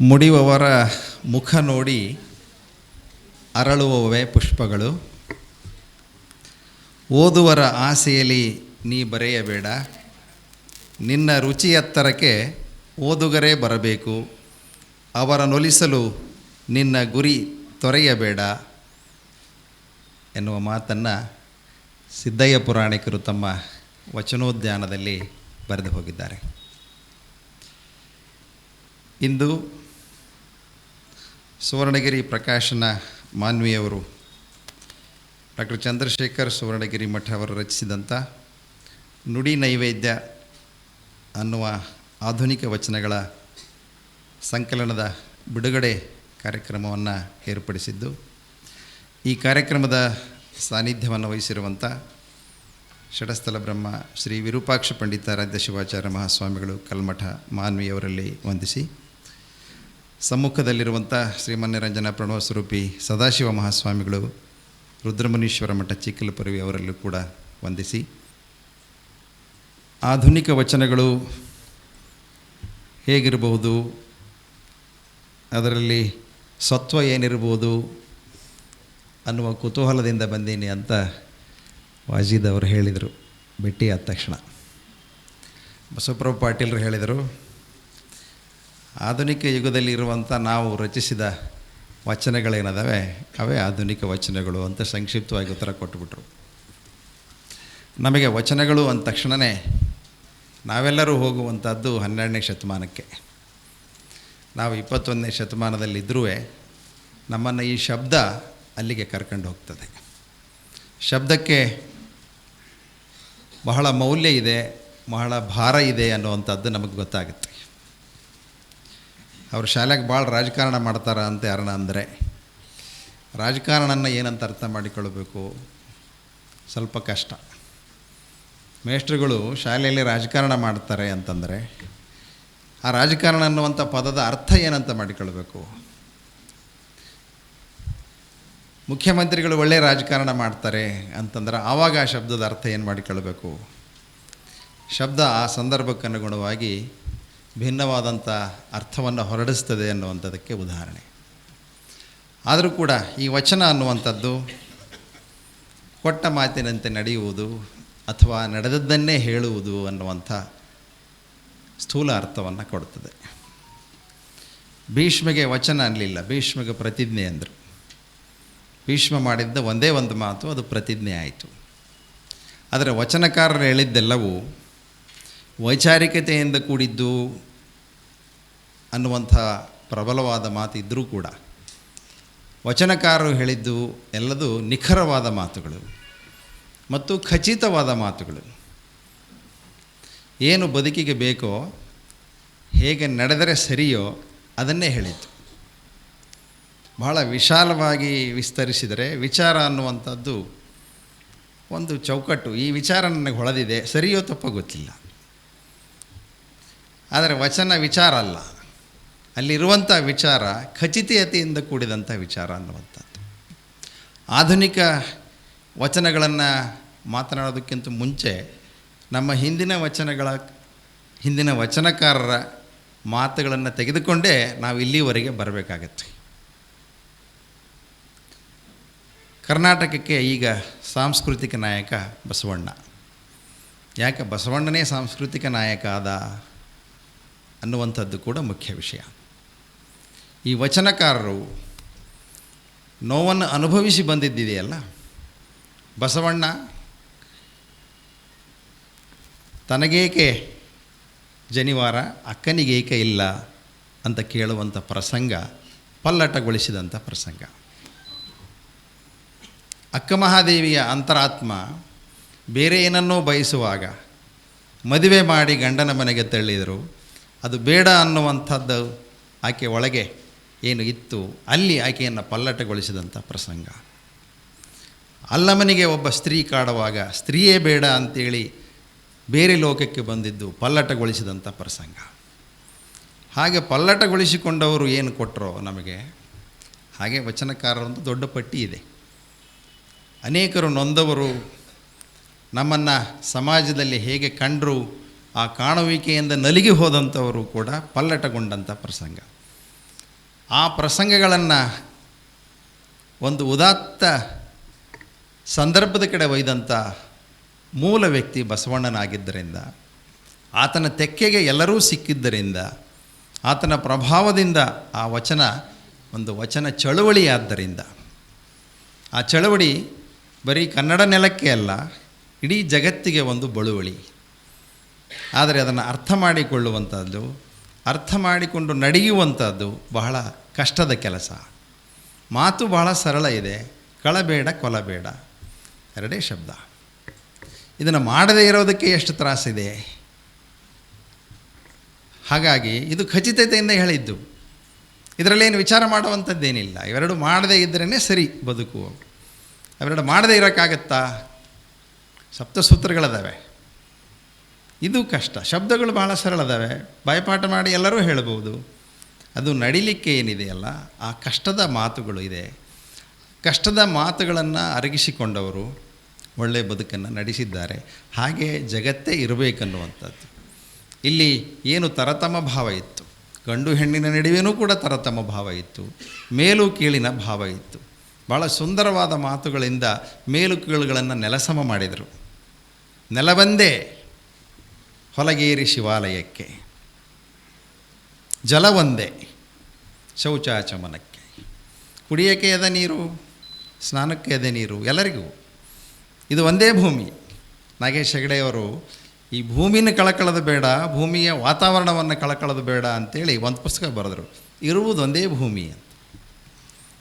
ಮುಡಿಯುವವರ ಮುಖ ನೋಡಿ ಅರಳುವವೇ ಪುಷ್ಪಗಳು. ಓದುವರ ಆಸೆಯಲ್ಲಿ ನೀ ಬರೆಯಬೇಡ. ನಿನ್ನ ರುಚಿ ಎತ್ತರಕ್ಕೆ ಓದುಗರೇ ಬರಬೇಕು. ಅವರ ನೊಲಿಸಲು ನಿನ್ನ ಗುರಿ ತೊರೆಯಬೇಡ ಎನ್ನುವ ಮಾತನ್ನು ಸಿದ್ದಯ್ಯ ಪುರಾಣಿಕರು ತಮ್ಮ ವಚನೋದ್ಯಾನದಲ್ಲಿ ಬರೆದು ಹೋಗಿದ್ದಾರೆ. ಇಂದು ಸುವರ್ಣಗಿರಿ ಪ್ರಕಾಶನ ಮಾನ್ವಿಯವರು ಡಾಕ್ಟರ್ ಚಂದ್ರಶೇಖರ್ ಸುವರ್ಣಗಿರಿ ಮಠ ಅವರು ರಚಿಸಿದಂಥ ನುಡಿ ನೈವೇದ್ಯ ಅನ್ನುವ ಆಧುನಿಕ ವಚನಗಳ ಸಂಕಲನದ ಬಿಡುಗಡೆ ಕಾರ್ಯಕ್ರಮವನ್ನು ಏರ್ಪಡಿಸಿದ್ದು, ಈ ಕಾರ್ಯಕ್ರಮದ ಸಾನ್ನಿಧ್ಯವನ್ನು ವಹಿಸಿರುವಂಥ ಷಡಸ್ಥಲ ಬ್ರಹ್ಮ ಶ್ರೀ ವಿರೂಪಾಕ್ಷ ಪಂಡಿತಾರಾಧ್ಯ ಶಿವಾಚಾರ್ಯ ಮಹಾಸ್ವಾಮಿಗಳು ಕಲ್ಮಠ ಮಾನ್ವಿಯವರಲ್ಲಿ ವಂದಿಸಿ ಸಮ್ಮುಖದಲ್ಲಿರುವಂಥ ಶ್ರೀಮನ್ಯರಂಜನ ಪ್ರಣವ ಸ್ವರೂಪಿ ಸದಾಶಿವ ಮಹಾಸ್ವಾಮಿಗಳು ರುದ್ರಮುನೀಶ್ವರ ಮಠ ಚಿಕ್ಕಲಪುರವಿ ಅವರಲ್ಲೂ ಕೂಡ ವಂದಿಸಿ. ಆಧುನಿಕ ವಚನಗಳು ಹೇಗಿರಬಹುದು? ಅದರಲ್ಲಿ ಸತ್ವ ಏನಿರ್ಬೋದು ಅನ್ನುವ ಕುತೂಹಲದಿಂದ ಬಂದೀನಿ ಅಂತ ವಾಜೀದ್ ಅವರು ಹೇಳಿದರು. ಭೇಟಿ ಆದ ತಕ್ಷಣ. ಬಸವಪ್ರಭು ಪಾಟೀಲರು ಹೇಳಿದರು ಆಧುನಿಕ ಯುಗದಲ್ಲಿ ಇರುವಂಥ ನಾವು ರಚಿಸಿದ ವಚನಗಳೇನದವೆ? ಅವೇ ಆಧುನಿಕ ವಚನಗಳು ಅಂತ ಸಂಕ್ಷಿಪ್ತವಾಗಿ ಉತ್ತರ ಕೊಟ್ಟುಬಿಟ್ರು. ನಮಗೆ ವಚನಗಳು ಅಂದ ತಕ್ಷಣವೇ ನಾವೆಲ್ಲರೂ ಹೋಗುವಂಥದ್ದು ಹನ್ನೆರಡನೇ ಶತಮಾನಕ್ಕೆ. ನಾವು ಇಪ್ಪತ್ತೊಂದನೇ ಶತಮಾನದಲ್ಲಿದ್ದರೂ ನಮ್ಮನ್ನು ಈ ಶಬ್ದ ಅಲ್ಲಿಗೆ ಕರ್ಕೊಂಡು ಹೋಗ್ತದೆ. ಶಬ್ದಕ್ಕೆ ಬಹಳ ಮೌಲ್ಯ ಇದೆ, ಬಹಳ ಭಾರ ಇದೆ ಅನ್ನುವಂಥದ್ದು ನಮಗೆ ಗೊತ್ತಾಗುತ್ತೆ. ಅವರು ಶಾಲೆಗೆ ಭಾಳ ರಾಜಕಾರಣ ಮಾಡ್ತಾರ ಅಂತ ಯಾರನ್ನ ಅಂದರೆ ರಾಜಕಾರಣನ ಏನಂತ ಅರ್ಥ ಮಾಡಿಕೊಳ್ಬೇಕು? ಸ್ವಲ್ಪ ಕಷ್ಟ. ಮೇಷ್ಟ್ರುಗಳು ಶಾಲೆಯಲ್ಲಿ ರಾಜಕಾರಣ ಮಾಡ್ತಾರೆ ಅಂತಂದರೆ, ಆ ರಾಜಕಾರಣ ಅನ್ನುವಂಥ ಪದದ ಅರ್ಥ ಏನಂತ ಮಾಡಿಕೊಳ್ಬೇಕು? ಮುಖ್ಯಮಂತ್ರಿಗಳು ಒಳ್ಳೆಯ ರಾಜಕಾರಣ ಮಾಡ್ತಾರೆ ಅಂತಂದ್ರೆ ಆವಾಗ ಆ ಶಬ್ದದ ಅರ್ಥ ಏನು ಮಾಡಿಕೊಳ್ಬೇಕು? ಶಬ್ದ ಆ ಸಂದರ್ಭಕ್ಕೆ ಅನುಗುಣವಾಗಿ ಭಿನ್ನವಾದಂಥ ಅರ್ಥವನ್ನು ಹೊರಡಿಸ್ತದೆ ಅನ್ನುವಂಥದ್ದಕ್ಕೆ ಉದಾಹರಣೆ. ಆದರೂ ಕೂಡ ಈ ವಚನ ಅನ್ನುವಂಥದ್ದು ಕೊಟ್ಟ ಮಾತಿನಂತೆ ನಡೆಯುವುದು ಅಥವಾ ನಡೆದದ್ದನ್ನೇ ಹೇಳುವುದು ಅನ್ನುವಂಥ ಸ್ಥೂಲ ಅರ್ಥವನ್ನು ಕೊಡುತ್ತದೆ. ಭೀಷ್ಮಗೆ ವಚನ ಅನ್ನಲಿಲ್ಲ ಭೀಷ್ಮಗೆ ಪ್ರತಿಜ್ಞೆ ಅಂದರು. ಭೀಷ್ಮ ಮಾಡಿದ್ದ ಒಂದೇ ಒಂದು ಮಾತು, ಅದು ಪ್ರತಿಜ್ಞೆ ಆಯಿತು. ಆದರೆ ವಚನಕಾರರು ಹೇಳಿದ್ದೆಲ್ಲವೂ ವೈಚಾರಿಕತೆಯಿಂದ ಕೂಡಿದ್ದು ಅನ್ನುವಂಥ ಪ್ರಬಲವಾದ ಮಾತು ಇದ್ದರೂ ಕೂಡ. ವಚನಕಾರರು ಹೇಳಿದ್ದು ಎಲ್ಲದೂ ನಿಖರವಾದ ಮಾತುಗಳು ಮತ್ತು ಖಚಿತವಾದ ಮಾತುಗಳು. ಏನು ಬದುಕಿಗೆ ಬೇಕೋ, ಹೇಗೆ ನಡೆದರೆ ಸರಿಯೋ ಅದನ್ನೇ ಹೇಳಿದ್ದು. ಬಹಳ ವಿಶಾಲವಾಗಿ ವಿಸ್ತರಿಸಿದರೆ ವಿಚಾರ ಅನ್ನುವಂಥದ್ದು ಒಂದು ಚೌಕಟ್ಟು. ಈ ವಿಚಾರ ನನಗೆ ಹೊಳೆದಿದೆ, ಸರಿಯೋ ತಪ್ಪೋ ಗೊತ್ತಿಲ್ಲ. ಆದರೆ ವಚನ ವಿಚಾರ ಅಲ್ಲ. ಅಲ್ಲಿರುವಂಥ ವಿಚಾರ ಖಚಿತೀಯತೆಯಿಂದ ಕೂಡಿದಂಥ ವಿಚಾರ ಅನ್ನುವಂಥದ್ದು. ಆಧುನಿಕ ವಚನಗಳನ್ನು ಮಾತನಾಡೋದಕ್ಕಿಂತ ಮುಂಚೆ ನಮ್ಮ ಹಿಂದಿನ ವಚನಗಳ, ಹಿಂದಿನ ವಚನಕಾರರ ಮಾತುಗಳನ್ನು ತೆಗೆದುಕೊಂಡೇ ನಾವು ಇಲ್ಲಿವರೆಗೆ ಬರಬೇಕಾಗತ್ತೆ. ಕರ್ನಾಟಕಕ್ಕೆ ಈಗ ಸಾಂಸ್ಕೃತಿಕ ನಾಯಕ ಬಸವಣ್ಣ. ಯಾಕೆ ಬಸವಣ್ಣನೇ ಸಾಂಸ್ಕೃತಿಕ ನಾಯಕ ಆದ? ಅನ್ನುವಂಥದ್ದು ಕೂಡ ಮುಖ್ಯ ವಿಷಯ. ಈ ವಚನಕಾರರು ನೋವನ್ನು ಅನುಭವಿಸಿ ಬಂದಿದ್ದಿದೆಯಲ್ಲ ಬಸವಣ್ಣ, ತನಗೇಕೆ ಜನಿವಾರ, ಅಕ್ಕನಿಗೇಕೆ ಇಲ್ಲ ಅಂತ ಕೇಳುವಂಥ ಪ್ರಸಂಗ, ಪಲ್ಲಟಗೊಳಿಸಿದಂಥ ಪ್ರಸಂಗ. ಅಕ್ಕ ಮಹಾದೇವಿಯ ಅಂತರಾತ್ಮ ಬೇರೆ ಏನನ್ನೋ ಬಯಸುವಾಗ ಮದುವೆ ಮಾಡಿ ಗಂಡನ ಮನೆಗೆ ತಳ್ಳಿದರು ಅದು ಬೇಡ ಅನ್ನುವಂಥದ್ದು ಆಕೆ ಒಳಗೆ ಏನು ಇತ್ತು, ಅಲ್ಲಿ ಆಕೆಯನ್ನು ಪಲ್ಲಟಗೊಳಿಸಿದಂಥ ಪ್ರಸಂಗ. ಅಲ್ಲಮನಿಗೆ ಒಬ್ಬ ಸ್ತ್ರೀ ಕಾಡುವಾಗ ಸ್ತ್ರೀಯೇ ಬೇಡ ಅಂತೇಳಿ ಬೇರೆ ಲೋಕಕ್ಕೆ ಬಂದಿದ್ದು ಪಲ್ಲಟಗೊಳಿಸಿದಂಥ ಪ್ರಸಂಗ. ಹಾಗೆ ಪಲ್ಲಟಗೊಳಿಸಿಕೊಂಡವರು ಏನು ಕೊಟ್ಟರೋ ನಮಗೆ, ಹಾಗೆ ವಚನಕಾರರೊಂದು ದೊಡ್ಡ ಪಟ್ಟಿ ಇದೆ. ಅನೇಕರು ನೊಂದವರು ನಮ್ಮನ್ನು ಸಮಾಜದಲ್ಲಿ ಹೇಗೆ ಕಂಡರು ಆ ಕಾಣುವಿಕೆಯಿಂದ ನಲಿಗಿ ಹೋದಂಥವರು ಕೂಡ ಪಲ್ಲಟಗೊಂಡಂಥ ಪ್ರಸಂಗ. ಆ ಪ್ರಸಂಗಗಳನ್ನು ಒಂದು ಉದಾತ್ತ ಸಂದರ್ಭದ ಕಡೆ ಒಯ್ದಂಥ ಮೂಲ ವ್ಯಕ್ತಿ ಬಸವಣ್ಣನಾಗಿದ್ದರಿಂದ, ಆತನ ತೆಕ್ಕೆಗೆ ಎಲ್ಲರೂ ಸಿಕ್ಕಿದ್ದರಿಂದ, ಆತನ ಪ್ರಭಾವದಿಂದ ಆ ವಚನ ಒಂದು ವಚನ ಚಳುವಳಿಯಾದ್ದರಿಂದ. ಆ ಚಳವಳಿ ಬರೀ ಕನ್ನಡ ನೆಲಕ್ಕೆ ಅಲ್ಲ, ಇಡೀ ಜಗತ್ತಿಗೆ ಒಂದು ಬಳುವಳಿ. ಆದರೆ ಅದನ್ನು ಅರ್ಥ ಮಾಡಿಕೊಳ್ಳುವಂಥದ್ದು, ಅರ್ಥ ಮಾಡಿಕೊಂಡು ನಡೆಯುವಂಥದ್ದು ಬಹಳ ಕಷ್ಟದ ಕೆಲಸ. ಮಾತು ಬಹಳ ಸರಳ ಇದೆ, ಕಳಬೇಡ ಕೊಲಬೇಡ, ಎರಡೇ ಶಬ್ದ. ಇದನ್ನು ಮಾಡದೇ ಇರೋದಕ್ಕೆ ಎಷ್ಟು ತ್ರಾಸಿದೆ ಹಾಗಾಗಿ ಇದು ಖಚಿತತೆಯಿಂದ ಹೇಳಿದ್ದು. ಇದರಲ್ಲೇನು ವಿಚಾರ ಮಾಡುವಂಥದ್ದೇನಿಲ್ಲ. ಇವೆರಡು ಮಾಡದೇ ಇದ್ದರೇ ಸರಿ ಬದುಕು. ಅವೆರಡು ಮಾಡದೇ ಇರೋಕ್ಕಾಗತ್ತಾ? ಸಪ್ತಸೂತ್ರಗಳದಾವೆ. ಇದು ಕಷ್ಟ. ಶಬ್ದಗಳು ಭಾಳ ಸರಳದವೆ ಬಾಯಪಾಠ ಮಾಡಿ ಎಲ್ಲರೂ ಹೇಳಬಹುದು. ಅದು ನಡಿಲಿಕ್ಕೆ ಏನಿದೆಯಲ್ಲ ಆ ಕಷ್ಟದ ಮಾತುಗಳು ಇದೆ. ಕಷ್ಟದ ಮಾತುಗಳನ್ನು ಅರಗಿಸಿಕೊಂಡವರು ಒಳ್ಳೆಯ ಬದುಕನ್ನು ನಡೆಸಿದ್ದಾರೆ. ಹಾಗೆ ಜಗತ್ತೇ ಇರಬೇಕನ್ನುವಂಥದ್ದು. ಇಲ್ಲಿ ಏನು ತರತಮ ಭಾವ ಇತ್ತು. ಗಂಡು ಹೆಣ್ಣಿನ ನಡುವೆನೂ ಕೂಡ ತರತಮ ಭಾವ ಇತ್ತು. ಮೇಲು ಕೀಳಿನ ಭಾವ ಇತ್ತು. ಭಾಳ ಸುಂದರವಾದ ಮಾತುಗಳಿಂದ ಮೇಲು ಕೀಳುಗಳನ್ನು ನೆಲಸಮ ಮಾಡಿದರು. ನೆಲವಂದೇ ಹೊಲಗೇರಿ ಶಿವಾಲಯಕ್ಕೆ. ಜಲವೊಂದೇ ಶೌಚಾಚಮನಕ್ಕೆ. ಕುಡಿಯೋಕ್ಕೆ ಎದೆ ನೀರು, ಸ್ನಾನಕ್ಕೆ ಎದೆ ನೀರು, ಎಲ್ಲರಿಗೂ. ಇದು ಒಂದೇ ಭೂಮಿ. ನಾಗೇಶ್ ಹೆಗಡೆಯವರು ಈ ಭೂಮಿನ ಕಳಕಳದು ಬೇಡ, ಭೂಮಿಯ ವಾತಾವರಣವನ್ನು ಕಳಕಳದು ಬೇಡ ಅಂತೇಳಿ ಒಂದು ಪುಸ್ತಕ ಬರೆದರು. ಇರುವುದು ಒಂದೇ ಭೂಮಿ ಅಂತ.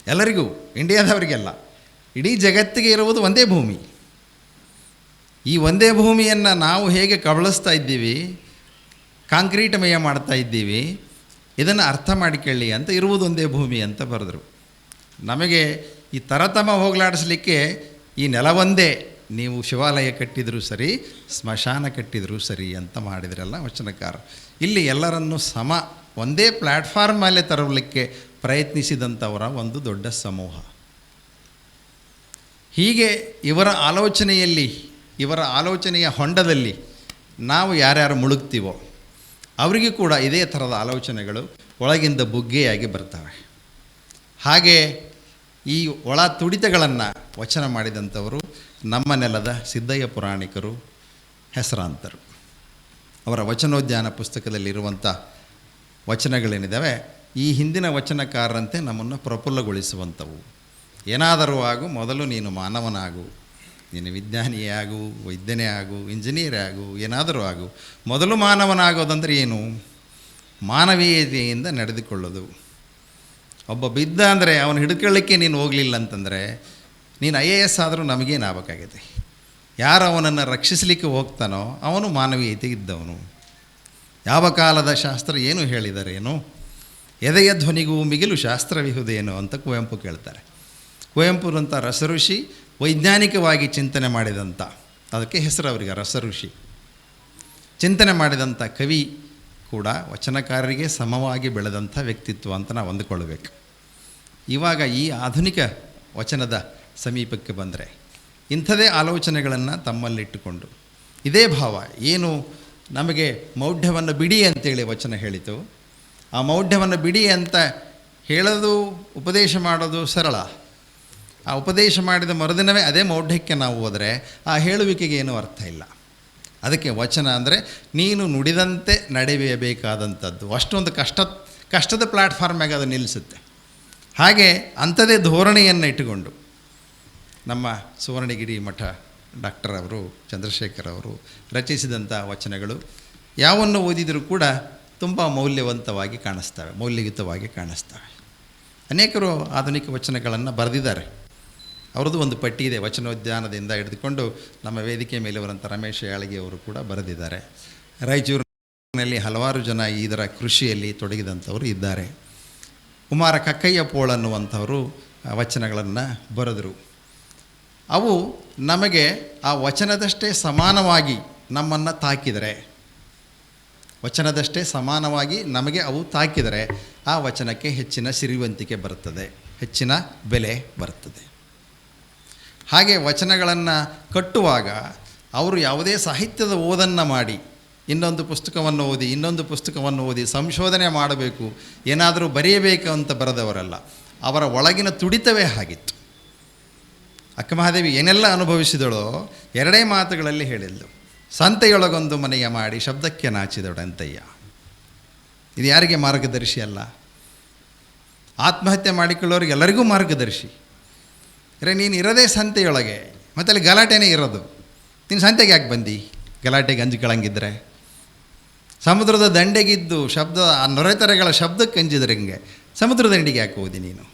ಎಲ್ಲರಿಗೂ, ಇಂಡಿಯಾದವರಿಗೆಲ್ಲ, ಇಡೀ ಜಗತ್ತಿಗೆ ಇರುವುದು ಒಂದೇ ಭೂಮಿ. ಈ ಒಂದೇ ಭೂಮಿಯನ್ನು ನಾವು ಹೇಗೆ ಕಬಳಿಸ್ತಾ ಇದ್ದೀವಿ ಕಾಂಕ್ರೀಟಮಯ ಮಾಡ್ತಾ ಇದ್ದೀವಿ, ಇದನ್ನು ಅರ್ಥ ಮಾಡಿಕೊಳ್ಳಿ ಅಂತ ಇರುವುದು ಒಂದೇ ಭೂಮಿ ಅಂತ ಬರೆದರು. ನಮಗೆ ಈ ತರತಮ ಹೋಗಲಾಡಿಸ್ಲಿಕ್ಕೆ ಈ ನೆಲವೊಂದೇ ನೀವು ಶಿವಾಲಯ ಕಟ್ಟಿದರೂ ಸರಿ, ಸ್ಮಶಾನ ಕಟ್ಟಿದರೂ ಸರಿ ಅಂತ ಮಾಡಿದ್ರಲ್ಲ ವಚನಕಾರ. ಇಲ್ಲಿ ಎಲ್ಲರನ್ನು ಸಮ, ಒಂದೇ ಪ್ಲ್ಯಾಟ್ಫಾರ್ಮ್ ಮೇಲೆ ತರಲಿಕ್ಕೆ ಪ್ರಯತ್ನಿಸಿದಂಥವರ ಒಂದು ದೊಡ್ಡ ಸಮೂಹ. ಹೀಗೆ ಇವರ ಆಲೋಚನೆಯಲ್ಲಿ ಇವರ ಆಲೋಚನೆಯ ಹೊಂಡದಲ್ಲಿ ನಾವು ಯಾರ್ಯಾರು ಮುಳುಗ್ತೀವೋ ಅವರಿಗೆ ಕೂಡ ಇದೇ ಥರದ ಆಲೋಚನೆಗಳು ಒಳಗಿಂದ ಬುಗ್ಗೆಯಾಗಿ ಬರ್ತವೆ. ಹಾಗೆ ಈ ಒಳ ತುಡಿತಗಳನ್ನು ವಚನ ಮಾಡಿದಂಥವರು ನಮ್ಮ ನೆಲದ ಸಿದ್ದಯ್ಯ ಪುರಾಣಿಕರು, ಹೆಸರಾಂತರು. ಅವರ ವಚನೋದ್ಯಾನ ಪುಸ್ತಕದಲ್ಲಿರುವಂಥ ವಚನಗಳೇನಿದ್ದಾವೆ ಈ ಹಿಂದಿನ ವಚನಕಾರರಂತೆ ನಮ್ಮನ್ನು ಪ್ರಫುಲ್ಲಗೊಳಿಸುವಂಥವು. ಏನಾದರೂ ಆಗು, ಮೊದಲು ನೀನು ಮಾನವನಾಗು. ನೀನು ವಿಜ್ಞಾನಿಯೇ ಆಗು, ವೈದ್ಯನೇ ಆಗು, ಇಂಜಿನಿಯರೇ ಆಗು, ಏನಾದರೂ ಆಗು. ಮೊದಲು ಮಾನವನಾಗೋದಂದ್ರೆ ಏನು? ಮಾನವೀಯತೆಯಿಂದ ನಡೆದುಕೊಳ್ಳೋದು. ಒಬ್ಬ ಬಿದ್ದ ಅಂದರೆ ಅವನು ಹಿಡ್ಕೊಳ್ಳಿಕ್ಕೆ ನೀನು ಹೋಗಲಿಲ್ಲ ಅಂತಂದರೆ, ನೀನು ಐ ಎ ಎಸ್ ಆದರೂ ನಮಗೇನು ಆಗಬೇಕಾಗಿದೆ ಯಾರು ಅವನನ್ನು ರಕ್ಷಿಸಲಿಕ್ಕೆ ಹೋಗ್ತಾನೋ ಅವನು ಮಾನವೀಯತೆ ಇದ್ದವನು. ಯಾವ ಕಾಲದ ಶಾಸ್ತ್ರ ಏನು ಹೇಳಿದರೇನು? ಎದೆಯ ಧ್ವನಿಗೂ ಮಿಗಿಲು ಶಾಸ್ತ್ರವಿಹುದೇನು ಅಂತ ಕುವೆಂಪು ಕೇಳ್ತಾರೆ. ಕುವೆಂಪುರಂಥ ರಸಋಷಿ ವೈಜ್ಞಾನಿಕವಾಗಿ ಚಿಂತನೆ ಮಾಡಿದಂಥ ಅದಕ್ಕೆ ಹೆಸರು ಅವರಿಗೆ ರಸಋಷಿ. ಚಿಂತನೆ ಮಾಡಿದಂಥ ಕವಿ ಕೂಡ ವಚನಕಾರರಿಗೆ ಸಮವಾಗಿ ಬೆಳೆದಂಥ ವ್ಯಕ್ತಿತ್ವ ಅಂತ ನಾವು ಅಂದುಕೊಳ್ಬೇಕು. ಇವಾಗ ಈ ಆಧುನಿಕ ವಚನದ ಸಮೀಪಕ್ಕೆ ಬಂದರೆ ಇಂಥದೇ ಆಲೋಚನೆಗಳನ್ನು ತಮ್ಮಲ್ಲಿಟ್ಟುಕೊಂಡು, ಇದೇ ಭಾವ, ಏನು ನಮಗೆ ಮೌಢ್ಯವನ್ನು ಬಿಡಿ ಅಂತೇಳಿ ವಚನ ಹೇಳಿತು. ಆ ಮೌಢ್ಯವನ್ನು ಬಿಡಿ ಅಂತ ಹೇಳೋದು, ಉಪದೇಶ ಮಾಡೋದು ಸರಳ. ಆ ಉಪದೇಶ ಮಾಡಿದ ಮರುದಿನವೇ ಅದೇ ಮೌಢ್ಯಕ್ಕೆ ನಾವು ಹೋದರೆ ಆ ಹೇಳುವಿಕೆಗೆ ಏನೂ ಅರ್ಥ ಇಲ್ಲ. ಅದಕ್ಕೆ ವಚನ ಅಂದರೆ ನೀನು ನುಡಿದಂತೆ ನಡೆಯಬೇಕಾದಂಥದ್ದು. ಅಷ್ಟೊಂದು ಕಷ್ಟ, ಕಷ್ಟದ ಪ್ಲ್ಯಾಟ್ಫಾರ್ಮ್ಯಾಗ ಅದು ನಿಲ್ಲಿಸುತ್ತೆ. ಹಾಗೆ ಅಂಥದೇ ಧೋರಣೆಯನ್ನು ಇಟ್ಟುಕೊಂಡು ನಮ್ಮ ಸುವರ್ಣಗಿರಿ ಮಠ ಡಾಕ್ಟರ್ ಅವರು, ಚಂದ್ರಶೇಖರ್ ಅವರು ರಚಿಸಿದಂಥ ವಚನಗಳು ಯಾವನ್ನು ಓದಿದರೂ ಕೂಡ ತುಂಬ ಮೌಲ್ಯವಂತವಾಗಿ ಕಾಣಿಸ್ತವೆ, ಮೌಲ್ಯಯುತವಾಗಿ ಕಾಣಿಸ್ತವೆ. ಅನೇಕರು ಆಧುನಿಕ ವಚನಗಳನ್ನು ಬರೆದಿದ್ದಾರೆ. ಅವ್ರದ್ದು ಒಂದು ಪಟ್ಟಿ ಇದೆ ವಚನೋದ್ಯಾನದಿಂದ ಹಿಡಿದುಕೊಂಡು ನಮ್ಮ ವೇದಿಕೆ ಮೇಲೆ ಬರುವಂಥ ರಮೇಶ್ ಯಾಳಗಿ ಅವರು ಕೂಡ ಬರೆದಿದ್ದಾರೆ. ರಾಯಚೂರಿನಲ್ಲಿ ಹಲವಾರು ಜನ ಇದರ ಕೃಷಿಯಲ್ಲಿ ತೊಡಗಿದಂಥವರು ಇದ್ದಾರೆ. ಕುಮಾರ ಕಕ್ಕಯ್ಯ ಪೋಳ್ ಅನ್ನುವಂಥವರು ವಚನಗಳನ್ನು ಬರೆದರು. ಅವು ನಮಗೆ ಆ ವಚನದಷ್ಟೇ ಸಮಾನವಾಗಿ ನಮ್ಮನ್ನು ತಾಕಿದರೆ. ವಚನದಷ್ಟೇ ಸಮಾನವಾಗಿ ನಮಗೆ ಅವು ತಾಕಿದರೆ ಆ ವಚನಕ್ಕೆ ಹೆಚ್ಚಿನ ಸಿರಿವಂತಿಕೆ ಬರುತ್ತದೆ. ಹೆಚ್ಚಿನ ಬೆಲೆ ಬರುತ್ತದೆ. ಹಾಗೆ ವಚನಗಳನ್ನು ಕಟ್ಟುವಾಗ ಅವರು ಯಾವುದೇ ಸಾಹಿತ್ಯದ ಓದನ್ನು ಮಾಡಿ, ಇನ್ನೊಂದು ಪುಸ್ತಕವನ್ನು ಓದಿ, ಇನ್ನೊಂದು ಪುಸ್ತಕವನ್ನು ಓದಿ ಸಂಶೋಧನೆ ಮಾಡಬೇಕು, ಏನಾದರೂ ಬರೆಯಬೇಕು ಅಂತ ಬರೆದವರಲ್ಲ, ಅವರ ಒಳಗಿನ ತುಡಿತವೇ ಆಗಿತ್ತು ಅಕ್ಕಮಹಾದೇವಿ ಏನೆಲ್ಲ ಅನುಭವಿಸಿದಳೋ ಎರಡೇ ಮಾತುಗಳಲ್ಲಿ ಹೇಳಿದ್ಲು ಸಂತೆಯೊಳಗೊಂದು ಮನೆಯ ಮಾಡಿ ಶಬ್ದಕ್ಕೆ ನಾಚಿದೊಡಂತಯ್ಯ. ಇದು ಯಾರಿಗೆ ಮಾರ್ಗದರ್ಶಿ ಅಲ್ಲ? ಆತ್ಮಹತ್ಯೆ ಮಾಡಿಕೊಳ್ಳೋರಿಗೆ ಎಲ್ಲರಿಗೂ ಮಾರ್ಗದರ್ಶಿ. ಅರೆ ನೀನು ಇರೋದೇ ಸಂತೆಯೊಳಗೆ. ಮತ್ತೆ ಅಲ್ಲಿ ಗಲಾಟೆನೇ ಇರೋದು. ನೀನು ಸಂತೆಗೆ ಯಾಕೆ ಬಂದು? ಗಲಾಟೆಗೆ ಅಂಜಿಕೊಳ್ಳಂಗಿದ್ರೆ ಸಮುದ್ರದ ದಂಡೆಗಿದ್ದು ಶಬ್ದ, ಆ ನೊರೆತರೆಗಳ ಶಬ್ದಕ್ಕೆ ಅಂಜಿದ್ರೆ ಹಿಂಗೆ? ಸಮುದ್ರದ ದಂಡಿಗೆ ಯಾಕೆ ಹೋದಿ ನೀನು?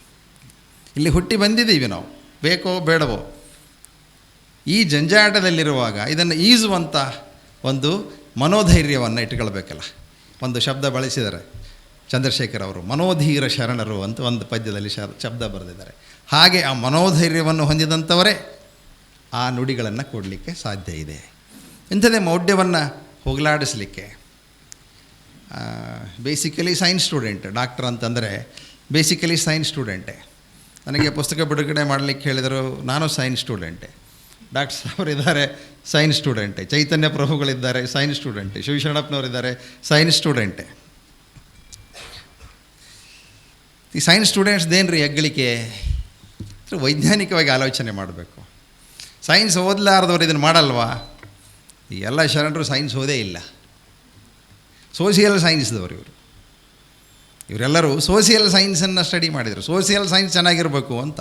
ಇಲ್ಲಿ ಹುಟ್ಟಿ ಬಂದಿದ್ದೀವಿ ನಾವು. ಬೇಕೋ ಬೇಡವೋ? ಈ ಜಂಜಾಟದಲ್ಲಿರುವಾಗ ಇದನ್ನು ಈಜುವಂಥ ಒಂದು ಮನೋಧೈರ್ಯವನ್ನು ಇಟ್ಕೊಳ್ಬೇಕಲ್ಲ. ಒಂದು ಶಬ್ದ ಬಳಸಿದ್ದಾರೆ ಚಂದ್ರಶೇಖರ್ ಅವರು ಮನೋಧೀರ ಶರಣರು ಅಂತ ಒಂದು ಪದ್ಯದಲ್ಲಿ ಶಬ್ದ ಬರೆದಿದ್ದಾರೆ. ಹಾಗೆ ಆ ಮನೋಧೈರ್ಯವನ್ನು ಹೊಂದಿದಂಥವರೇ ಆ ನುಡಿಗಳನ್ನು ಕೊಡಲಿಕ್ಕೆ ಸಾಧ್ಯ ಇದೆ. ಇಂಥದ್ದೇ ಮೌಢ್ಯವನ್ನು ಹೋಗಲಾಡಿಸಲಿಕ್ಕೆ ಬೇಸಿಕಲಿ ಸೈನ್ಸ್ ಸ್ಟೂಡೆಂಟ್ ಡಾಕ್ಟರ್ ಅಂತಂದರೆ ಬೇಸಿಕಲಿ ಸೈನ್ಸ್ ಸ್ಟೂಡೆಂಟೇ ನನಗೆ ಪುಸ್ತಕ ಬಿಡುಗಡೆ ಮಾಡಲಿಕ್ಕೆ ಹೇಳಿದರು ನಾನು ಸೈನ್ಸ್ ಸ್ಟೂಡೆಂಟೆ ಡಾಕ್ಟರ್ ಸಾಹೇಬ್ರು ಇದ್ದಾರೆ ಸೈನ್ಸ್ ಸ್ಟೂಡೆಂಟೇ ಚೈತನ್ಯ ಪ್ರಭುಗಳಿದ್ದಾರೆ ಸೈನ್ಸ್ ಸ್ಟೂಡೆಂಟೇ ಶಿವಶರಣಪ್ಪನವರಿದ್ದಾರೆ ಸೈನ್ಸ್ ಸ್ಟೂಡೆಂಟೆ ಈ ಸೈನ್ಸ್ ಸ್ಟೂಡೆಂಟ್ಸ್ದೇನು ರೀ ಹೆಗ್ಗಳಿಕೆ? ವೈಜ್ಞಾನಿಕವಾಗಿ ಆಲೋಚನೆ ಮಾಡಬೇಕು. ಸೈನ್ಸ್ ಓದಲಾರ್ದವ್ರು ಇದನ್ನು ಮಾಡಲ್ವಾ? ಎಲ್ಲ ಶರಣರು ಸೈನ್ಸ್ ಓದೇ ಇಲ್ಲ. ಸೋಷಿಯಲ್ ಸೈನ್ಸ್ದವರು ಇವರು. ಇವರೆಲ್ಲರೂ ಸೋಷಿಯಲ್ ಸೈನ್ಸನ್ನು ಸ್ಟಡಿ ಮಾಡಿದರು. ಸೋಷಿಯಲ್ ಸೈನ್ಸ್ ಚೆನ್ನಾಗಿರಬೇಕು ಅಂತ.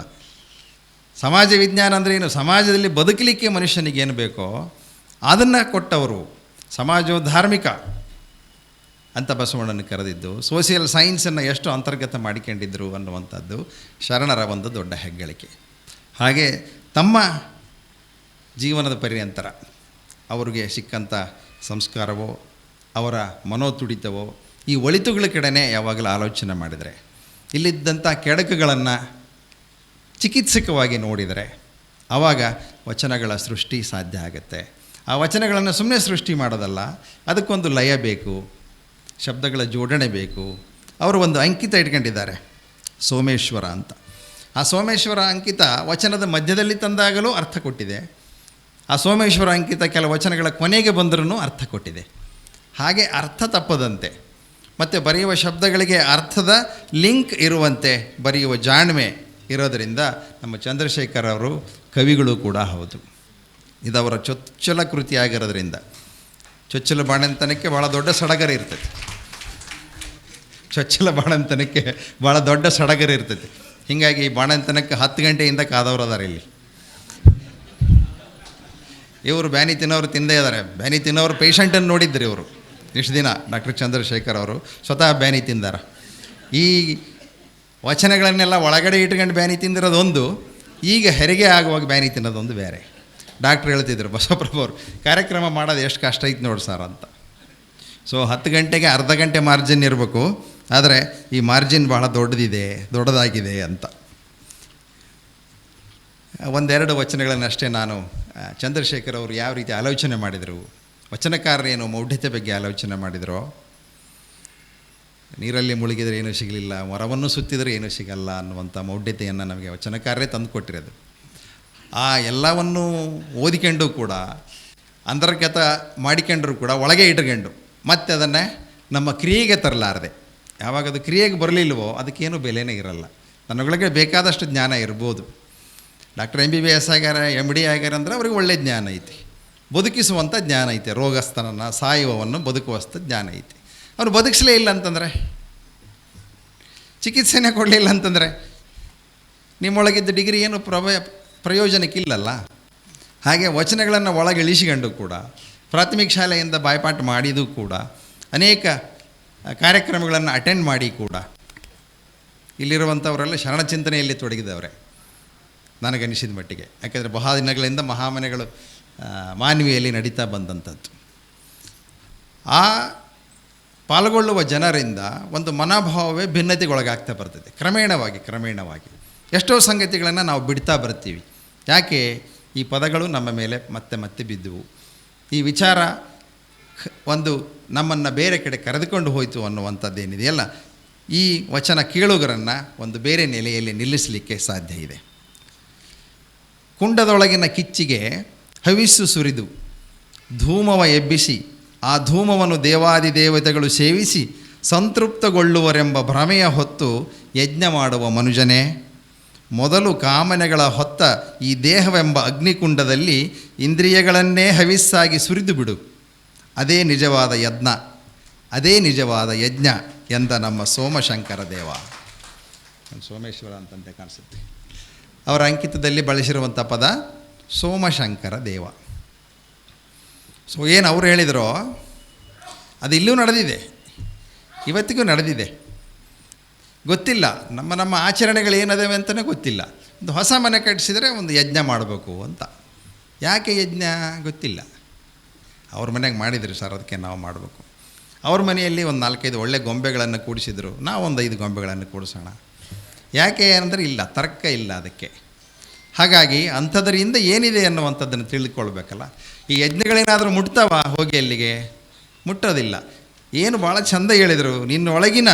ಸಮಾಜ ವಿಜ್ಞಾನ ಅಂದರೆ ಏನು? ಸಮಾಜದಲ್ಲಿ ಬದುಕಲಿಕ್ಕೆ ಮನುಷ್ಯನಿಗೆ ಏನು ಬೇಕೋ ಅದನ್ನು ಕೊಟ್ಟವರು. ಸಮಾಜವು ಧಾರ್ಮಿಕ. ಅಂತ ಬಸವಣ್ಣನ ಕರೆದಿದ್ದು. ಸೋಷಿಯಲ್ ಸೈನ್ಸನ್ನು ಎಷ್ಟು ಅಂತರ್ಗತ ಮಾಡಿಕೊಂಡಿದ್ದರು ಅನ್ನುವಂಥದ್ದು ಶರಣರ ಒಂದು ದೊಡ್ಡ ಹೆಗ್ಗಳಿಕೆ. ಹಾಗೆ ತಮ್ಮ ಜೀವನದ ಪರ್ಯಂತರ ಅವರಿಗೆ ಸಿಕ್ಕಂಥ ಸಂಸ್ಕಾರವೋ, ಅವರ ಮನೋತುಡಿತವೋ, ಈ ಒಳಿತುಗಳ ಕಡೆನೇ ಯಾವಾಗಲೂ ಆಲೋಚನೆ ಮಾಡಿದರೆ. ಇಲ್ಲಿದ್ದಂಥ ಕೆಡಕುಗಳನ್ನು ಚಿಕಿತ್ಸಕವಾಗಿ ನೋಡಿದರೆ ಆವಾಗ ವಚನಗಳ ಸೃಷ್ಟಿ ಸಾಧ್ಯ ಆಗುತ್ತೆ. ಆ ವಚನಗಳನ್ನು ಸುಮ್ಮನೆ ಸೃಷ್ಟಿ ಮಾಡೋದಲ್ಲ, ಅದಕ್ಕೊಂದು ಲಯ ಬೇಕು ಶಬ್ದಗಳ ಜೋಡಣೆ ಬೇಕು. ಅವರು ಒಂದು ಅಂಕಿತ ಇಟ್ಕೊಂಡಿದ್ದಾರೆ. ಸೋಮೇಶ್ವರ ಅಂತ. ಆ ಸೋಮೇಶ್ವರ ಅಂಕಿತ ವಚನದ ಮಧ್ಯದಲ್ಲಿ ತಂದಾಗಲೂ ಅರ್ಥ ಕೊಟ್ಟಿದೆ. ಆ ಸೋಮೇಶ್ವರ ಅಂಕಿತ ಕೆಲವು ವಚನಗಳ ಕೊನೆಗೆ ಬಂದರೂ ಅರ್ಥ ಕೊಟ್ಟಿದೆ. ಹಾಗೆ ಅರ್ಥ ತಪ್ಪದಂತೆ. ಮತ್ತು ಬರೆಯುವ ಶಬ್ದಗಳಿಗೆ ಅರ್ಥದ ಲಿಂಕ್ ಇರುವಂತೆ ಬರೆಯುವ ಜಾಣ್ಮೆ ಇರೋದರಿಂದ ನಮ್ಮ ಚಂದ್ರಶೇಖರ್ ಅವರು ಕವಿಗಳು ಕೂಡ ಹೌದು. ಇದು ಅವರ ಚೊಚ್ಚಲ ಕೃತಿಯಾಗಿರೋದ್ರಿಂದ. ಚೊಚ್ಚಲ ಬಾಣಂತನಕ್ಕೆ ಭಾಳ ದೊಡ್ಡ ಸಡಗರ ಇರ್ತದೆ. ಚೊಚ್ಚಲ ಬಾಣಂತನಕ್ಕೆ ಭಾಳ ದೊಡ್ಡ ಸಡಗರ ಇರ್ತೈತಿ ಹೀಗಾಗಿ ಈ ಬಾಣಂತನಕ್ಕೆ ಹತ್ತು ಗಂಟೆಯಿಂದ ಕಾದವ್ರು ಅದಾರೆ ಇಲ್ಲಿ. ಇವರು ಬ್ಯಾನಿ ತಿನ್ನೋರು ತಿಂದೇ ಇದ್ದಾರೆ ಬ್ಯಾನಿ ತಿನ್ನೋರು ಪೇಷಂಟನ್ನು ನೋಡಿದ್ರಿ ಇವರು. ಇಷ್ಟು ದಿನ ಡಾಕ್ಟರ್ ಚಂದ್ರಶೇಖರ್ ಅವರು ಸ್ವತಃ ಬ್ಯಾನಿ ತಿಂದಾರ. ಈ ವಚನಗಳನ್ನೆಲ್ಲ ಒಳಗಡೆ ಇಟ್ಕೊಂಡು ಬ್ಯಾನಿ ತಿಂದಿರೋದೊಂದು, ಈಗ ಹೆರಿಗೆ ಆಗುವಾಗ ಬ್ಯಾನಿ ತಿನ್ನೋದೊಂದು ಬೇರೆ. ಡಾಕ್ಟ್ರ್ ಹೇಳ್ತಿದ್ರು, ಬಸವಪ್ರಭು ಅವರು, ಕಾರ್ಯಕ್ರಮ ಮಾಡೋದು ಎಷ್ಟು ಕಷ್ಟ ಐತೆ ನೋಡಿ ಸರ್ ಅಂತ. ಸೊ ಹತ್ತು ಗಂಟೆಗೆ ಅರ್ಧ ಗಂಟೆ ಮಾರ್ಜಿನ್ ಇರಬೇಕು. ಆದರೆ ಈ ಮಾರ್ಜಿನ್ ಬಹಳ ದೊಡ್ಡದಿದೆ, ದೊಡ್ಡದಾಗಿದೆ ಅಂತ. ಒಂದೆರಡು ವಚನಗಳನ್ನಷ್ಟೇ ನಾನು ಚಂದ್ರಶೇಖರ್ ಅವರು ಯಾವ ರೀತಿ ಆಲೋಚನೆ ಮಾಡಿದರು ವಚನಕಾರರೇನು ಮೌಢ್ಯತೆ ಬಗ್ಗೆ ಆಲೋಚನೆ ಮಾಡಿದರೋ, ನೀರಲ್ಲಿ ಮುಳುಗಿದರೆ ಏನೂ ಸಿಗಲಿಲ್ಲ, ಮರವನ್ನು ಸುತ್ತಿದರೆ ಏನೂ ಸಿಗಲ್ಲ ಅನ್ನುವಂಥ ಮೌಢ್ಯತೆಯನ್ನು ನಮಗೆ ವಚನಕಾರರೇ ತಂದು ಕೊಟ್ಟಿರೋದು ಆ ಎಲ್ಲವನ್ನು ಓದಿಕೊಂಡು ಕೂಡ ಅಂತರ್ಗತ ಮಾಡಿಕೊಂಡರೂ ಕೂಡ ಒಳಗೆ ಇಟ್ಕೊಂಡು, ಮತ್ತೆ ಅದನ್ನು ನಮ್ಮ ಕ್ರಿಯೆಗೆ ತರಲಾರದೆ. ಯಾವಾಗ ಅದು ಕ್ರಿಯೆಗೆ ಬರಲಿಲ್ವೋ ಅದಕ್ಕೇನು ಬೆಲೆನೇ ಇರಲ್ಲ. ನನ್ನೊಳಗೆ ಬೇಕಾದಷ್ಟು ಜ್ಞಾನ ಇರ್ಬೋದು. Doctor M B B S ಆಗ್ಯಾರ ಎಂ ಡಿ ಆಗ್ಯಾರ ಅಂದರೆ ಅವ್ರಿಗೆ ಒಳ್ಳೆ ಜ್ಞಾನ ಐತಿ. ಬದುಕಿಸುವಂಥ ಜ್ಞಾನ ಐತೆ. ರೋಗಸ್ಥನನ್ನು ಸಾಯುವವನ್ನು ಬದುಕುವಸ್ಥ ಜ್ಞಾನ ಐತಿ. ಅವ್ರು ಬದುಕಿಸಲೇ ಇಲ್ಲ ಅಂತಂದರೆ? ಚಿಕಿತ್ಸೆನೇ ಕೊಡಲಿಲ್ಲ ಅಂತಂದರೆ? ನಿಮ್ಮೊಳಗಿದ್ದ ಡಿಗ್ರಿ ಏನು ಪ್ರವ ಪ್ರಯೋಜನಕ್ಕಿಲ್ಲಲ್ಲ ಹಾಗೆ ವಚನಗಳನ್ನು ಒಳಗೆ ಇಳಿಸಿಕೊಂಡು ಕೂಡ, ಪ್ರಾಥಮಿಕ ಶಾಲೆಯಿಂದ ಬಾಯ್ಪಾಟ್ ಮಾಡಿದ್ದು ಕೂಡ ಅನೇಕ ಕಾರ್ಯಕ್ರಮಗಳನ್ನು ಅಟೆಂಡ್ ಮಾಡಿ ಕೂಡ. ಇಲ್ಲಿರುವಂಥವರೆಲ್ಲ ಶರಣ ಚಿಂತನೆಯಲ್ಲಿ ತೊಡಗಿದವರೆ ನನಗನ್ನಿಸಿದ ಮಟ್ಟಿಗೆ. ಯಾಕೆಂದರೆ ಬಹಳ ದಿನಗಳಿಂದ ಮಹಾಮನೆಗಳು ಮಾನವಿಯಲ್ಲಿ ನಡೀತಾ ಬಂದಂಥದ್ದು. ಆ ಪಾಲ್ಗೊಳ್ಳುವ ಜನರಿಂದ ಒಂದು ಮನೋಭಾವವೇ ಭಿನ್ನತೆಗೊಳಗಾಗ್ತಾ ಬರ್ತದೆ. ಕ್ರಮೇಣವಾಗಿ ಕ್ರಮೇಣವಾಗಿ. ಎಷ್ಟೋ ಸಂಗತಿಗಳನ್ನು ನಾವು ಬಿಡ್ತಾ ಬರ್ತೀವಿ. ಯಾಕೆ? ಈ ಪದಗಳು ನಮ್ಮ ಮೇಲೆ ಮತ್ತೆ ಮತ್ತೆ ಬಿದ್ದುವು. ಈ ವಿಚಾರ ಒಂದು ನಮ್ಮನ್ನು ಬೇರೆ ಕಡೆ ಕರೆದುಕೊಂಡು ಹೋಯಿತು ಅನ್ನುವಂಥದ್ದೇನಿದೆಯಲ್ಲ, ಈ ವಚನ ಕೇಳುಗರನ್ನು ಒಂದು ಬೇರೆ ನೆಲೆಯಲ್ಲಿ ನಿಲ್ಲಿಸಲಿಕ್ಕೆ ಸಾಧ್ಯ ಇದೆ. ಕುಂಡದೊಳಗಿನ ಕಿಚ್ಚಿಗೆ ಹವಿಸ್ಸು ಸುರಿದು, ಧೂಮವ ಎಬ್ಬಿಸಿ, ಆ ಧೂಮವನ್ನು ದೇವಾದಿ ದೇವತೆಗಳು ಸೇವಿಸಿ ಸಂತೃಪ್ತಗೊಳ್ಳುವರೆಂಬ ಭ್ರಮೆಯ ಹೊತ್ತು ಯಜ್ಞ ಮಾಡುವ ಮನುಜನೇ, ಮೊದಲು ಕಾಮನೆಗಳ ಹೊತ್ತ ಈ ದೇಹವೆಂಬ ಅಗ್ನಿಕುಂಡದಲ್ಲಿ ಇಂದ್ರಿಯಗಳನ್ನೇ ಹವಿಸ್ಸಾಗಿ ಸುರಿದು ಬಿಡು ಅದೇ ನಿಜವಾದ ಯಜ್ಞ, ಅದೇ ನಿಜವಾದ ಯಜ್ಞ ಎಂದ ನಮ್ಮ ಸೋಮಶಂಕರ ದೇವ. ಸೋಮೇಶ್ವರ ಅಂತಂತೆ ಕಾಣಿಸುತ್ತೆ. ಅವರ ಅಂಕಿತದಲ್ಲಿ ಬಳಸಿರುವಂಥ ಪದ ಸೋಮಶಂಕರ ದೇವ. ಸೊ ಏನು ಅವ್ರು ಹೇಳಿದರೋ, ಅದು ಇಲ್ಲೂ ನಡೆದಿದೆ. ಇವತ್ತಿಗೂ ನಡೆದಿದೆ. ಗೊತ್ತಿಲ್ಲ. ನಮ್ಮ ನಮ್ಮ ಆಚರಣೆಗಳು ಏನದಾವೆ ಅಂತಲೇ ಗೊತ್ತಿಲ್ಲ. ಒಂದು ಹೊಸ ಮನೆ ಕಟ್ಟಿಸಿದರೆ ಒಂದು ಯಜ್ಞ ಮಾಡಬೇಕು ಅಂತ. ಯಾಕೆ ಯಜ್ಞ? ಗೊತ್ತಿಲ್ಲ. ಅವ್ರ ಮನೆಗೆ ಮಾಡಿದ್ರು ಸರ್, ಅದಕ್ಕೆ ನಾವು ಮಾಡಬೇಕು. ಅವ್ರ ಮನೆಯಲ್ಲಿ ಒಂದು ನಾಲ್ಕೈದು ಒಳ್ಳೆ ಗೊಂಬೆಗಳನ್ನು ಕೂಡಿಸಿದ್ರು. ನಾವು ಒಂದು ಐದು ಗೊಂಬೆಗಳನ್ನು ಕೂಡಿಸೋಣ. ಯಾಕೆ ಅಂದರೆ ಇಲ್ಲ, ತರ್ಕ ಇಲ್ಲ ಅದಕ್ಕೆ. ಹಾಗಾಗಿ ಅಂಥದ್ರಿಂದ ಏನಿದೆ ಅನ್ನುವಂಥದ್ದನ್ನು ತಿಳಿದುಕೊಳ್ಬೇಕಲ್ಲ ಈ ಯಜ್ಞಗಳೇನಾದರೂ ಮುಟ್ತಾವ ಹೋಗಿ ಅಲ್ಲಿಗೆ? ಮುಟ್ಟೋದಿಲ್ಲ. ಏನು ಭಾಳ ಚಂದ ಹೇಳಿದರು ನಿನ್ನ ಒಳಗಿನ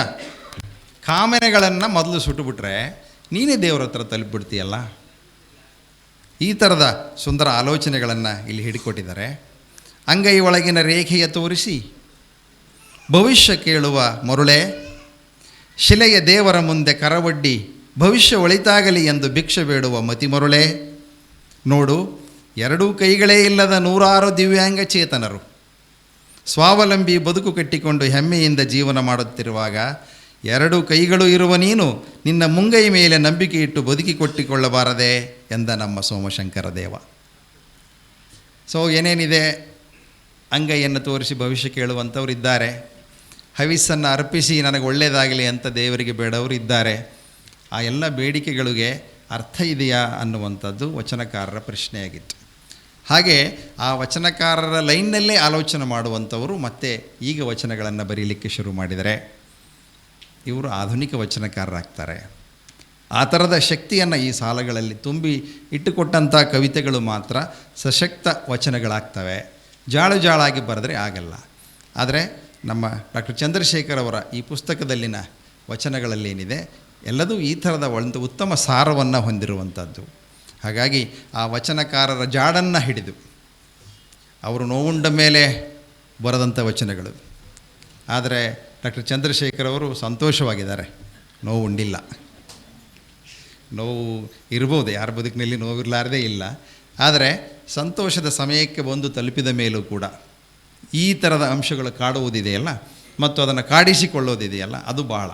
ಕಾಮನೆಗಳನ್ನು ಮೊದಲು ಸುಟ್ಟುಬಿಟ್ರೆ ನೀನೇ ದೇವ್ರ ಹತ್ರ ತಲುಪಿಬಿಡ್ತೀಯಲ್ಲ? ಈ ಥರದ ಸುಂದರ ಆಲೋಚನೆಗಳನ್ನು ಇಲ್ಲಿ ಹಿಡಿಕೊಟ್ಟಿದ್ದಾರೆ. ಅಂಗೈ ಒಳಗಿನ ರೇಖೆಯ ತೋರಿಸಿ. ಭವಿಷ್ಯ ಕೇಳುವ ಮರುಳೆ, ಶಿಲೆಯ ದೇವರ ಮುಂದೆ ಕರವಡ್ಡಿ, ಭವಿಷ್ಯ ಒಳಿತಾಗಲಿ ಎಂದು ಭಿಕ್ಷೆ ಬೇಡುವ ಮತಿಮರುಳೆ. ನೋಡು, ಎರಡೂ ಕೈಗಳೇ ಇಲ್ಲದ ನೂರಾರು ದಿವ್ಯಾಂಗ ಚೇತನರು. ಸ್ವಾವಲಂಬಿ ಬದುಕು ಕಟ್ಟಿಕೊಂಡು ಹೆಮ್ಮೆಯಿಂದ ಜೀವನ ಮಾಡುತ್ತಿರುವಾಗ, ಎರಡು ಕೈಗಳು ಇರುವ ನೀನು ನಿನ್ನ ಮುಂಗೈ ಮೇಲೆ ನಂಬಿಕೆ ಇಟ್ಟು ಬದುಕಿ ಕೊಟ್ಟಿಕೊಳ್ಳಬಾರದೆ ಎಂದ ನಮ್ಮ ಸೋಮಶಂಕರ ದೇವ. ಸೊ ಏನೇನಿದೆ? ಅಂಗೈಯನ್ನು ತೋರಿಸಿ ಭವಿಷ್ಯ ಕೇಳುವಂಥವ್ರು ಇದ್ದಾರೆ. ಹವಿಸ್ಸನ್ನು ಅರ್ಪಿಸಿ ನನಗೆ ಒಳ್ಳೆಯದಾಗಲಿ ಅಂತ ದೇವರಿಗೆ ಬೇಡವರು ಇದ್ದಾರೆ. ಆ ಎಲ್ಲ ಬೇಡಿಕೆಗಳಿಗೆ ಅರ್ಥ ಇದೆಯಾ ಅನ್ನುವಂಥದ್ದು ವಚನಕಾರರ ಪ್ರಶ್ನೆಯಾಗಿತ್ತು. ಹಾಗೆ ಆ ವಚನಕಾರರ ಲೈನ್ನಲ್ಲೇ ಆಲೋಚನೆ ಮಾಡುವಂಥವರು ಮತ್ತೆ ಈಗ ವಚನಗಳನ್ನು ಬರೀಲಿಕ್ಕೆ ಶುರು ಮಾಡಿದರೆ. ಇವರು ಆಧುನಿಕ ವಚನಕಾರರಾಗ್ತಾರೆ. ಆ ಥರದ ಶಕ್ತಿಯನ್ನು ಈ ಸಾಲಗಳಲ್ಲಿ ತುಂಬಿ ಇಟ್ಟುಕೊಟ್ಟಂಥ ಕವಿತೆಗಳು ಮಾತ್ರ ಸಶಕ್ತ ವಚನಗಳಾಗ್ತವೆ. ಜಾಳು ಜಾಳಾಗಿ ಬರೆದ್ರೆ ಆಗಲ್ಲ. ಆದರೆ ನಮ್ಮ ಡಾಕ್ಟರ್ ಚಂದ್ರಶೇಖರ್ ಅವರ ಈ ಪುಸ್ತಕದಲ್ಲಿನ ವಚನಗಳಲ್ಲೇನಿದೆ, ಎಲ್ಲದೂ ಈ ಥರದ ಒಂದು ಉತ್ತಮ ಸಾರವನ್ನು ಹೊಂದಿರುವಂಥದ್ದು ಹಾಗಾಗಿ ಆ ವಚನಕಾರರ ಜಾಡನ್ನು ಹಿಡಿದು ಅವರು ನೋವುಂಡ ಮೇಲೆ ಬರೆದಂಥ ವಚನಗಳು. ಆದರೆ ಡಾಕ್ಟರ್ ಚಂದ್ರಶೇಖರ್ ಅವರು ಸಂತೋಷವಾಗಿದ್ದಾರೆ. ನೋವು ಉಂಡಿಲ್ಲ. ನೋವು ಇರ್ಬೋದು, ಯಾರ ಬದುಕಿನಲ್ಲಿ ನೋವಿರಲಾರದೇ ಇಲ್ಲ. ಆದರೆ ಸಂತೋಷದ ಸಮಯಕ್ಕೆ ಬಂದು ತಲುಪಿದ ಮೇಲೂ ಕೂಡ ಈ ಥರದ ಅಂಶಗಳು ಕಾಡುವುದಿದೆಯಲ್ಲ ಮತ್ತು ಅದನ್ನು ಕಾಡಿಸಿಕೊಳ್ಳೋದಿದೆಯಲ್ಲ, ಅದು ಭಾಳ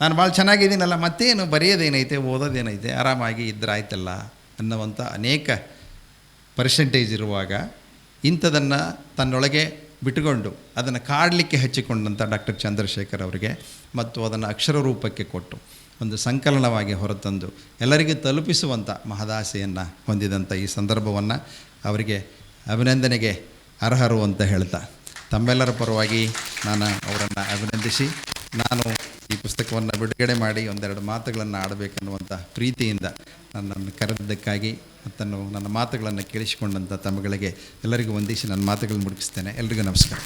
ನಾನು ಭಾಳ ಚೆನ್ನಾಗಿದ್ದೀನಲ್ಲ, ಮತ್ತೇನು ಬರೆಯೋದೇನೈತೆ, ಓದೋದೇನೈತೆ, ಆರಾಮಾಗಿ ಇದ್ದರಾಯ್ತಲ್ಲ ಅನ್ನುವಂಥ ಅನೇಕ ಪರ್ಸೆಂಟೇಜ್ ಇರುವಾಗ ಇಂಥದನ್ನು ತನ್ನೊಳಗೆ ಬಿಟ್ಟುಕೊಂಡು ಅದನ್ನು ಕಾಡಲಿಕ್ಕೆ ಹಚ್ಚಿಕೊಂಡಂಥ ಡಾಕ್ಟರ್ ಚಂದ್ರಶೇಖರ್ ಅವರಿಗೆ ಮತ್ತು ಅದನ್ನು ಅಕ್ಷರ ರೂಪಕ್ಕೆ ಕೊಟ್ಟು ಒಂದು ಸಂಕಲನವಾಗಿ ಹೊರತಂದು ಎಲ್ಲರಿಗೂ ತಲುಪಿಸುವಂಥ ಮಹದಾಸೆಯನ್ನು ಹೊಂದಿದಂಥ ಈ ಸಂದರ್ಭವನ್ನು ಅವರಿಗೆ ಅಭಿನಂದನೆಗೆ ಅರ್ಹರು ಅಂತ ಹೇಳ್ತಾ. ತಮ್ಮೆಲ್ಲರ ಪರವಾಗಿ ನಾನು ಅವರನ್ನು ಅಭಿನಂದಿಸಿ, ನಾನು ಈ ಪುಸ್ತಕವನ್ನು ಬಿಡುಗಡೆ ಮಾಡಿ ಒಂದೆರಡು ಮಾತುಗಳನ್ನು ಆಡಬೇಕನ್ನುವಂಥ ಪ್ರೀತಿಯಿಂದ ನನ್ನನ್ನು ಕರೆದಿದ್ದಕ್ಕಾಗಿ ಮತ್ತನ್ನು ನನ್ನ ಮಾತುಗಳನ್ನು ಕೇಳಿಸಿಕೊಂಡಂಥ ತಮ್ಮಗಳಿಗೆ ಎಲ್ಲರಿಗೂ ವಂದಿಸಿ ನನ್ನ ಮಾತುಗಳನ್ನು ಮುಗಿಸ್ತೇನೆ. ಎಲ್ರಿಗೂ ನಮಸ್ಕಾರ.